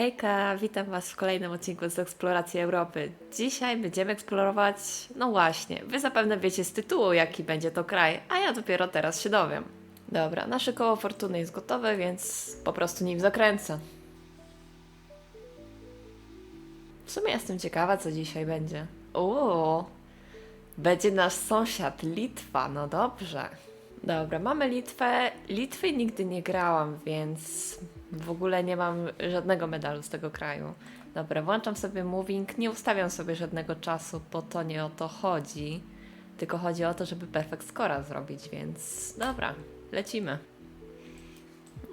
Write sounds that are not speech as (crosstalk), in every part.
Hejka, witam Was w kolejnym odcinku z Eksploracji Europy. Dzisiaj będziemy eksplorować, no właśnie, Wy zapewne wiecie z tytułu, jaki będzie to kraj, a ja dopiero teraz się dowiem. Dobra, nasze koło fortuny jest gotowe, więc po prostu nim zakręcę. W sumie jestem ciekawa, co dzisiaj będzie. Uuu, będzie nasz sąsiad Litwa, no dobrze. Dobra, mamy Litwę. Litwy nigdy nie grałam, więc w ogóle nie mam żadnego medalu z tego kraju. Dobra, włączam sobie moving. Nie ustawiam sobie żadnego czasu, bo to nie o to chodzi. Tylko chodzi o to, żeby perfect scora zrobić, więc dobra, lecimy.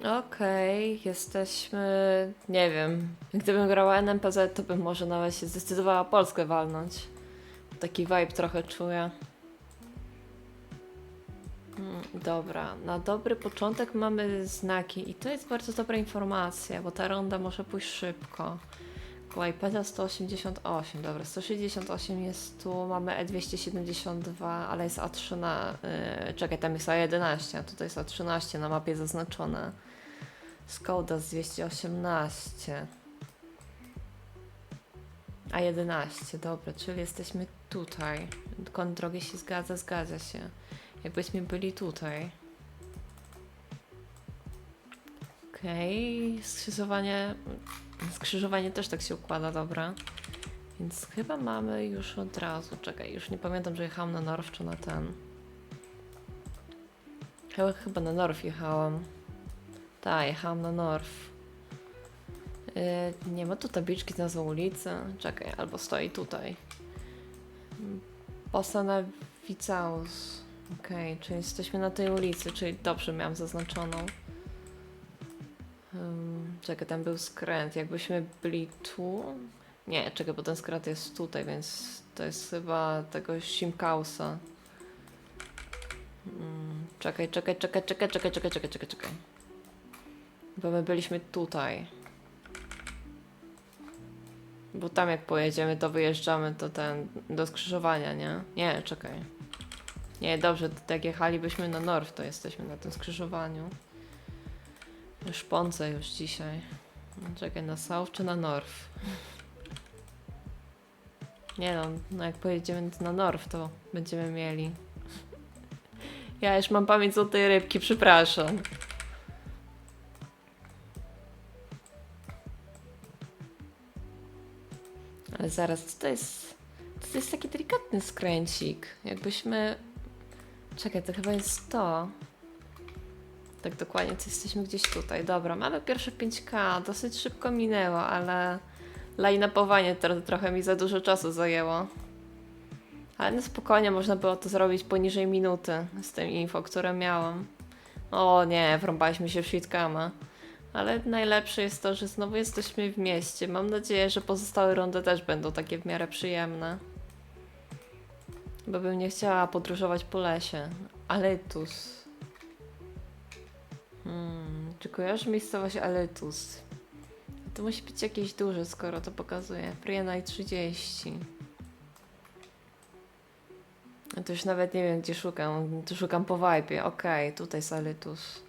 Okej, jesteśmy. Nie wiem. Gdybym grała NMPZ, to bym może nawet się zdecydowała Polskę walnąć. Taki vibe trochę czuję. Mm, Dobra, na dobry początek mamy znaki i to jest bardzo dobra informacja, bo ta ronda może pójść szybko. Kłajpeda 188, dobra, 168 jest tu, mamy E E272, ale jest A3 na, yy, czekaj, tam jest A11, a tutaj jest A13 na mapie zaznaczone. Skoda z 218. A11, dobra, czyli jesteśmy tutaj. Kąt drogi się zgadza, zgadza się. Jakbyśmy byli tutaj. Okej, skrzyżowanie. Skrzyżowanie też tak się układa, dobra. Więc chyba mamy już od razu. Czekaj, już nie pamiętam, że jechałam na Norf czy na ten. Chyba, na Norf jechałam. Tak, jechałam na Norf. Yy, nie ma tu tabliczki z nazwą ulicy. Czekaj, albo stoi tutaj. Posana Okej, czyli jesteśmy na tej ulicy, czyli dobrze miałam zaznaczoną. Um, czekaj, tam był skręt. Jakbyśmy byli tu. Nie, czekaj, bo ten skręt jest tutaj, więc to jest chyba tego Simkausa. Mm, czekaj, czekaj, czekaj, czekaj, czekaj, czekaj, czekaj, czekaj, czekaj. Bo my byliśmy tutaj. Bo tam jak pojedziemy, to wyjeżdżamy to ten do skrzyżowania, nie? Nie, czekaj. Nie, dobrze, to jak jechalibyśmy na Norf, to jesteśmy na tym skrzyżowaniu. Szponce już dzisiaj. Czekaj, na South czy na Norf? Nie no, no jak pojedziemy na Norf, to będziemy mieli. Ja już mam pamięć złotej rybki, przepraszam. Ale zaraz, co to jest? To jest taki delikatny skręcik. Jakbyśmy Czekaj, to chyba jest to. Tak dokładnie, to jesteśmy gdzieś tutaj. Dobra, mamy pierwsze 5K, dosyć szybko minęło, ale line-upowanie tro trochę mi za dużo czasu zajęło. Ale no spokojnie, można było to zrobić poniżej minuty z tym info, które miałam. O nie, wrąbaliśmy się w shitkama. Ale najlepsze jest to, że znowu jesteśmy w mieście. Mam nadzieję, że pozostałe rundy też będą takie w miarę przyjemne. Bo bym nie chciała podróżować po lesie. Aletus. Hmm, czy kojarzysz miejscowość Aletus? To musi być jakieś duże, skoro to pokazuje. Prienaj 30. Ja to już nawet nie wiem, gdzie szukam. Tu szukam po vibe. Okej, tutaj jest Aletus.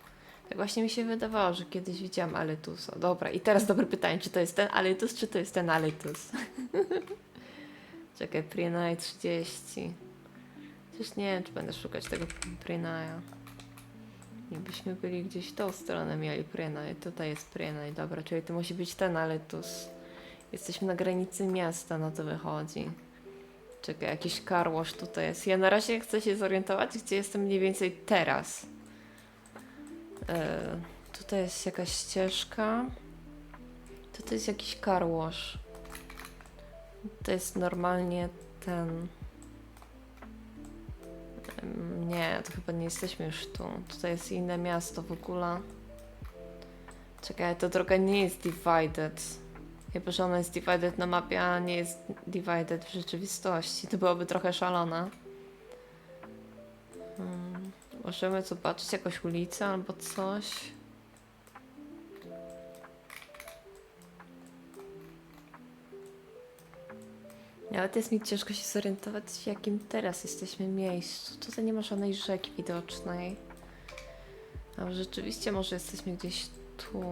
Tak właśnie mi się wydawało, że kiedyś widziałam Aletusa. Dobra, i teraz dobre pytanie, czy to jest ten Aletus, czy to jest ten Aletus? (laughs) Czekaj, Prienaj 30. Chociaż nie wiem, czy będę szukać tego Prynaya. Jakbyśmy byli gdzieś tą stronę mieli Prynaj. Tutaj jest Prynaj, dobra, czyli to musi być ten Aletus. Jesteśmy na granicy miasta, na to wychodzi. Czekaj, jakiś karłosz tutaj jest. Ja na razie chcę się zorientować, gdzie jestem mniej więcej teraz. E, tutaj jest jakaś ścieżka. Tutaj jest jakiś karłosz. To jest normalnie ten... Nie, to chyba nie jesteśmy już tu. Tutaj jest inne miasto w ogóle. Czekaj, ta droga nie jest divided. Chyba, że ona jest divided na mapie, a nie jest divided w rzeczywistości. To byłoby trochę szalone. Hmm. Możemy zobaczyć jakąś ulicę albo coś. Nawet jest mi ciężko się zorientować, w jakim teraz jesteśmy miejscu. Tutaj nie ma żadnej rzeki widocznej. A rzeczywiście może jesteśmy gdzieś tu.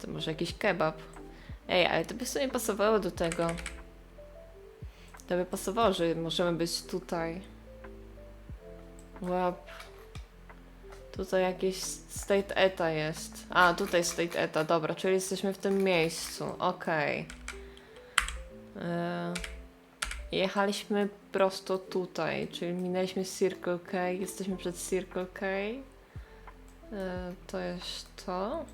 To może jakiś kebab. Ej, ale to by sobie pasowało do tego. To by pasowało, że możemy być tutaj. Łap. Tutaj jakieś state eta jest. A, tutaj state eta, dobra, czyli jesteśmy w tym miejscu. Okej. E, Jechaliśmy prosto tutaj, czyli minęliśmy Circle K, jesteśmy przed Circle K. E, To jest to.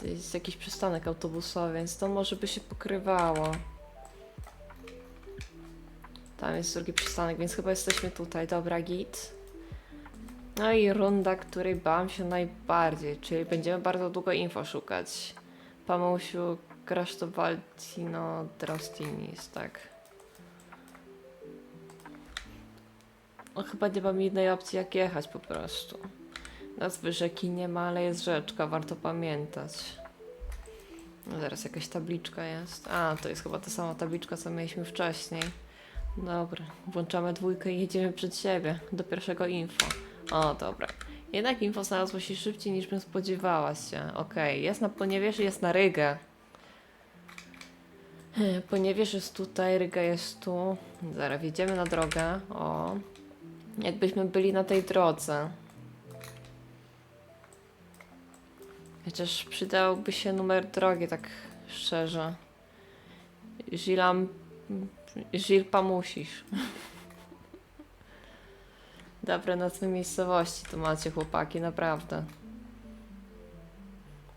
To jest jakiś przystanek autobusowy, więc to może by się pokrywało. Tam jest drugi przystanek, więc chyba jesteśmy tutaj. Dobra, git. No i runda, której bałam się najbardziej, czyli będziemy bardzo długo info szukać. Pamusiu, grasz to Drostinis, tak. No chyba nie mam innej opcji jak jechać po prostu. Nazwy rzeki nie ma, ale jest rzeczka, warto pamiętać. No zaraz jakaś tabliczka jest. A, to jest chyba ta sama tabliczka, co mieliśmy wcześniej. Dobra, włączamy dwójkę i jedziemy przed siebie, do pierwszego info. O, dobra. Jednak info znalazło się szybciej niż bym spodziewała się. Okej, jest na Poniewieży, jest na Rygę. (sniffs) Poniewież jest tutaj, Ryga jest tu. Zaraz wjedziemy na drogę. O, jakbyśmy byli na tej drodze. Chociaż przydałby się numer drogi, tak szczerze. Zilam... Żilpa musisz. Dobre nazwy miejscowości tu macie, chłopaki, naprawdę.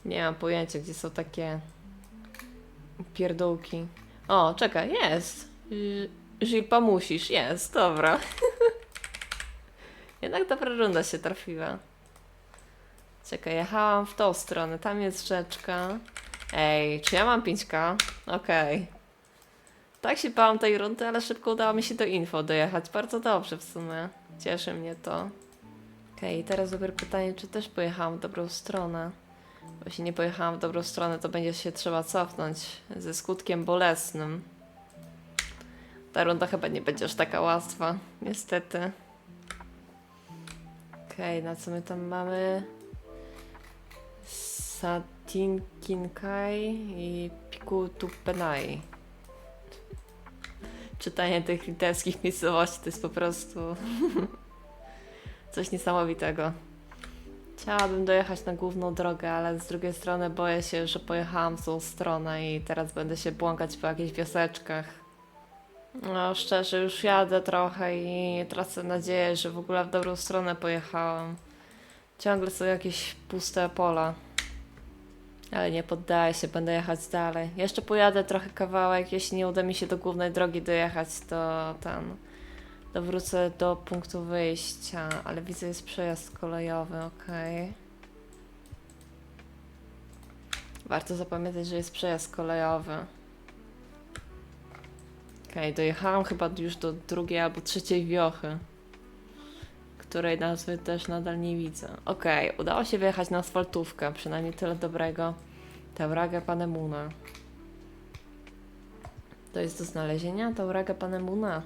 Nie mam pojęcia, gdzie są takie pierdółki. O, czekaj, jest. Żilpa musisz, jest, dobra. (laughs) Jednak dobra runda się trafiła. Czekaj, jechałam w tą stronę, tam jest rzeczka. Ej, czy ja mam 5K? Okej. Tak się bałam tej rundy, ale szybko udało mi się do info dojechać. Bardzo dobrze w sumie. Cieszy mnie to. Okej, teraz dobre pytanie, czy też pojechałam w dobrą stronę? Bo jeśli nie pojechałam w dobrą stronę, to będzie się trzeba cofnąć ze skutkiem bolesnym. Ta runda chyba nie będzie aż taka łatwa, niestety. Okej, na co my tam mamy? Satinkinkai i Pikutupenai. Czytanie tych litewskich miejscowości to jest po prostu (laughs) coś niesamowitego. Chciałabym dojechać na główną drogę, ale z drugiej strony boję się, że pojechałam w złą stronę i teraz będę się błąkać po jakichś wioseczkach. No szczerze, już jadę trochę i tracę nadzieję, że w ogóle w dobrą stronę pojechałam. Ciągle są jakieś puste pola. Ale nie poddaję się, będę jechać dalej. Jeszcze pojadę trochę kawałek, jeśli nie uda mi się do głównej drogi dojechać, to tam to wrócę do punktu wyjścia, ale widzę jest przejazd kolejowy, okej. Warto zapamiętać, że jest przejazd kolejowy. Okej, dojechałam chyba już do drugiej albo trzeciej wiochy, której nazwy też nadal nie widzę. Okej, udało się wyjechać na asfaltówkę, przynajmniej tyle dobrego. Tauraga Panemuna. To jest do znalezienia? Tauraga Panemuna.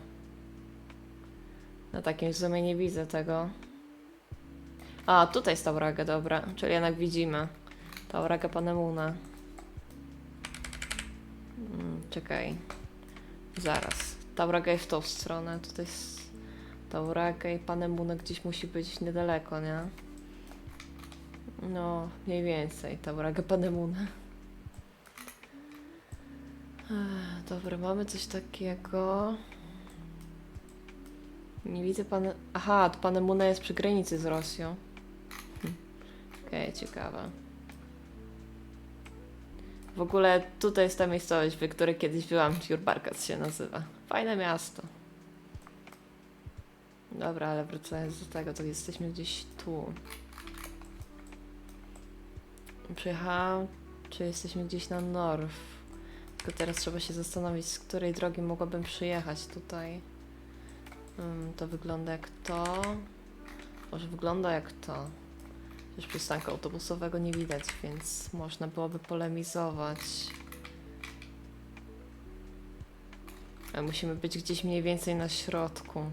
Na takim zoomie nie widzę tego. A, tutaj jest Tauraga, dobra. Czyli jednak widzimy. Tauraga Panemuna. Mm, czekaj. Zaraz. Tauraga jest w tą stronę. Tutaj jest Tauraga i Panemuna gdzieś musi być niedaleko, nie? No, mniej więcej. Tauraga Panemuna. Ech, Dobra, mamy coś takiego. Nie widzę pan. Aha, to Panemuna jest przy granicy z Rosją. Hm. Okej, ciekawe. W ogóle tutaj jest ta miejscowość, w której kiedyś byłam, Jurbarkas się nazywa. Fajne miasto. Dobra, ale wracając do tego, to jesteśmy gdzieś tu. Przyjechałam, czy jesteśmy gdzieś na Norw? Tylko teraz trzeba się zastanowić, z której drogi mogłabym przyjechać tutaj. Mm, to wygląda jak to. Może wygląda jak to. Też przystanku autobusowego nie widać, więc można byłoby polemizować. Ale musimy być gdzieś mniej więcej na środku.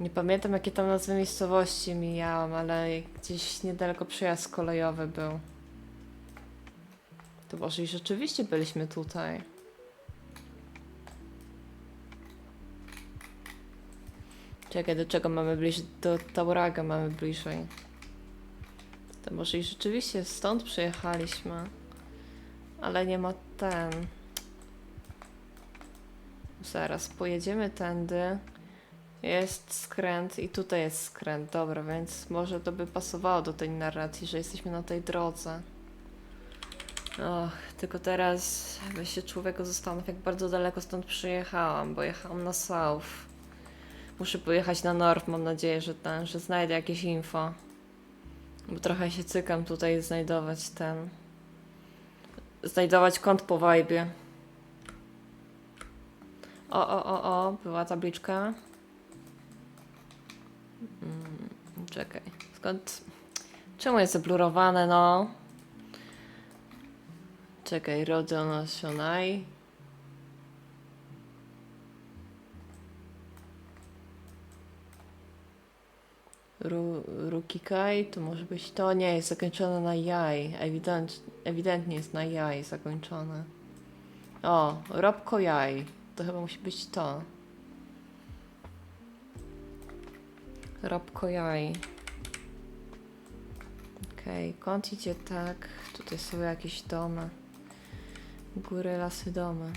Nie pamiętam jakie tam nazwy miejscowości mijałam, ale gdzieś niedaleko przejazd kolejowy był. To może i rzeczywiście byliśmy tutaj. Czekaj, do czego mamy bliżej? Do Tauraga mamy bliżej. To może i rzeczywiście stąd przyjechaliśmy. Ale nie ma ten. Zaraz, pojedziemy tędy. Jest skręt i tutaj jest skręt, dobra, więc może to by pasowało do tej narracji, że jesteśmy na tej drodze. Och, tylko teraz weź się człowieku zastanów, jak bardzo daleko stąd przyjechałam, bo jechałam na South. Muszę pojechać na North, mam nadzieję, że ten, że znajdę jakieś info. Bo trochę się cykam tutaj znajdować ten... Znajdować kąt po vibe. O, o, o, o, była tabliczka. Mm, czekaj, skąd... Czemu jest zablurowane, no? Czekaj, Rodeo Nationai. Ru, Rukikai, to może być to, nie, jest zakończone na jaj. Ewident, ewidentnie jest na jaj zakończone. O, Robko jaj. To chyba musi być to. Robko jaj. Okej, kąt idzie tak. Tutaj są jakieś domy. Góry, lasy, domy.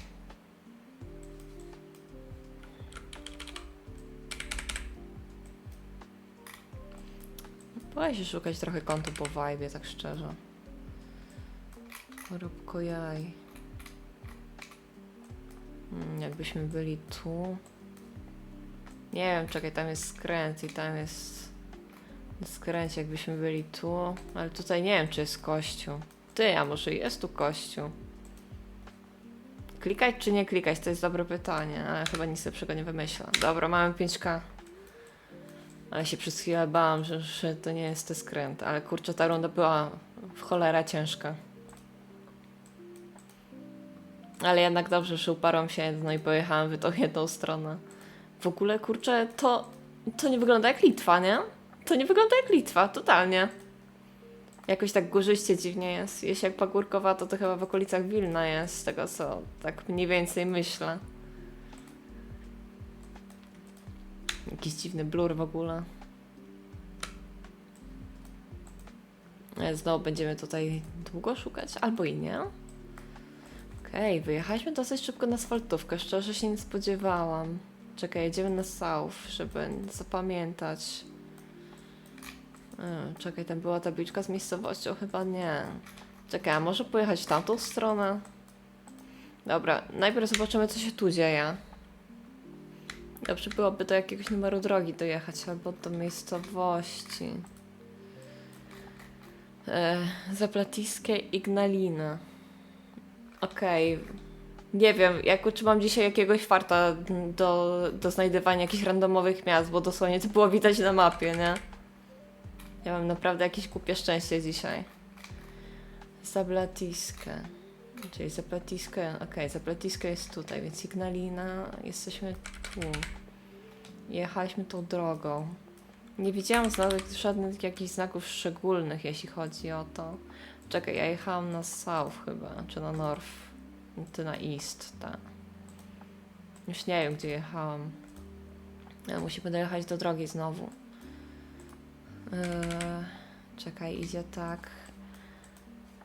Boję się szukać trochę kątu po vibe, tak szczerze. Robko jaj. Mm, jakbyśmy byli tu. Nie wiem, czekaj, tam jest skręt i tam jest skręt, jakbyśmy byli tu. Ale tutaj nie wiem, czy jest kościół. Ty, a może jest tu kościół? Klikać czy nie klikać? To jest dobre pytanie, ale chyba nic lepszego nie wymyślę. Dobra, mamy 5K. Ale się przez chwilę bałam, że, że to nie jest ten skręt. Ale kurczę, ta runda była w cholera ciężka. Ale jednak dobrze, że uparłam się jedno i pojechałam w tą jedną stronę. W ogóle, kurczę, to, to nie wygląda jak Litwa, nie? To nie wygląda jak Litwa, totalnie. Jakoś tak górzyście dziwnie jest. Jeśli jak pagórkowa, to to chyba w okolicach Wilna jest, z tego co tak mniej więcej myślę. Jakiś dziwny blur w ogóle. E, Znowu będziemy tutaj długo szukać, albo i nie. Okej, wyjechaliśmy dosyć szybko na asfaltówkę, szczerze się nie spodziewałam. Czekaj, jedziemy na South, żeby zapamiętać. E, Czekaj, tam była tabliczka z miejscowością? Chyba nie. Czekaj, a może pojechać w tamtą stronę? Dobra, najpierw zobaczymy, co się tu dzieje. Dobrze byłoby do jakiegoś numeru drogi dojechać, albo do miejscowości. E, Zaplatiskie Ignalina. Okej. Nie wiem, jak czy mam dzisiaj jakiegoś farta do, do znajdywania jakichś randomowych miast, bo dosłownie to było widać na mapie, nie? Ja mam naprawdę jakieś głupie szczęście dzisiaj. Zablatiskę. Czyli Zaplatiskę, okej, Zaplatiskę jest tutaj, więc Ignalina, jesteśmy tu. Jechaliśmy tą drogą. Nie widziałam nawet żadnych jakichś znaków szczególnych, jeśli chodzi o to. Czekaj, ja jechałam na South chyba, czy na North. Ty na East, tak. Już nie wiem, gdzie jechałam. Ale musimy dojechać do drogi znowu. Eee, czekaj, idzie tak.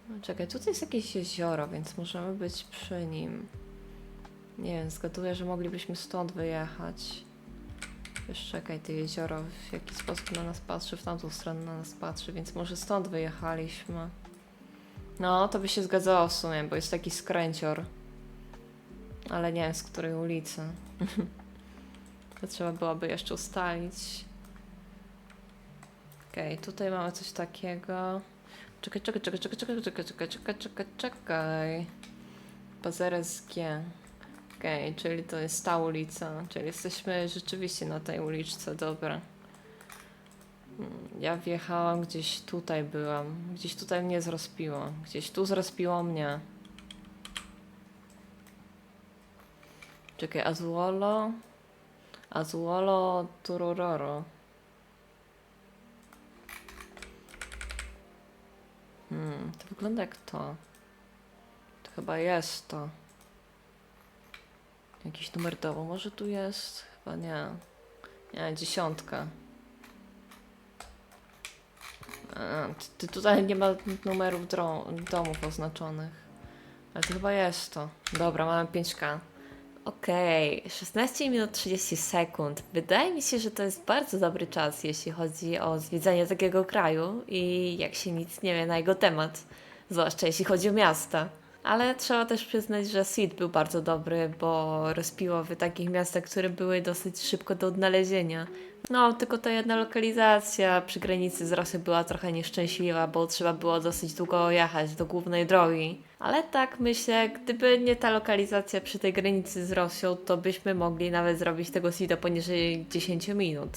No, Czekaj, tutaj jest jakieś jezioro, więc możemy być przy nim. Nie wiem, zgaduję, że moglibyśmy stąd wyjechać. Wiesz, czekaj, to jezioro w jaki sposób na nas patrzy, w tamtą stronę na nas patrzy, więc może stąd wyjechaliśmy. No, to by się zgadzało w sumie, bo jest taki skręcior. Ale nie wiem, z której ulicy. (laughs) to trzeba byłoby jeszcze ustalić. Okej, tutaj mamy coś takiego. Czekaj, czekaj, czekaj, czekaj, czekaj, czekaj, czekaj, czekaj, czekaj, czekaj. Pazeres G. Okej, czyli to jest ta ulica, czyli jesteśmy rzeczywiście na tej uliczce, dobra. Ja wjechałam gdzieś tutaj byłam, gdzieś tutaj mnie zrespiło, gdzieś tu zrespiło mnie. Czekaj, Azuolo? Azuolo Tururoro. Hmm, to wygląda jak to. To chyba jest to. Jakiś numer domu, może tu jest? Chyba nie. Nie, dziesiątka. Ty, tutaj nie ma numerów domów oznaczonych. Ale to chyba jest to. Dobra, mamy 5K. Okej, 16 minut 30 sekund. Wydaje mi się, że to jest bardzo dobry czas, jeśli chodzi o zwiedzanie takiego kraju i jak się nic nie wie na jego temat. Zwłaszcza jeśli chodzi o miasta. Ale trzeba też przyznać, że Seed był bardzo dobry, bo rozpiło w takich miastach, które były dosyć szybko do odnalezienia. No, tylko ta jedna lokalizacja przy granicy z Rosją była trochę nieszczęśliwa, bo trzeba było dosyć długo jechać do głównej drogi. Ale tak myślę, gdyby nie ta lokalizacja przy tej granicy z Rosją, to byśmy mogli nawet zrobić tego Seeda poniżej 10 minut.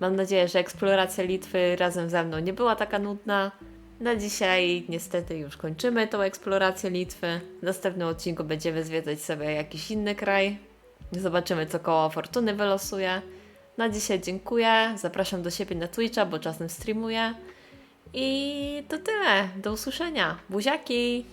Mam nadzieję, że eksploracja Litwy razem ze mną nie była taka nudna. Na dzisiaj niestety już kończymy tą eksplorację Litwy. W następnym odcinku będziemy zwiedzać sobie jakiś inny kraj. Zobaczymy, co koło fortuny wylosuje. Na dzisiaj dziękuję. Zapraszam do siebie na Twitcha, bo czasem streamuję. I to tyle. Do usłyszenia. Buziaki!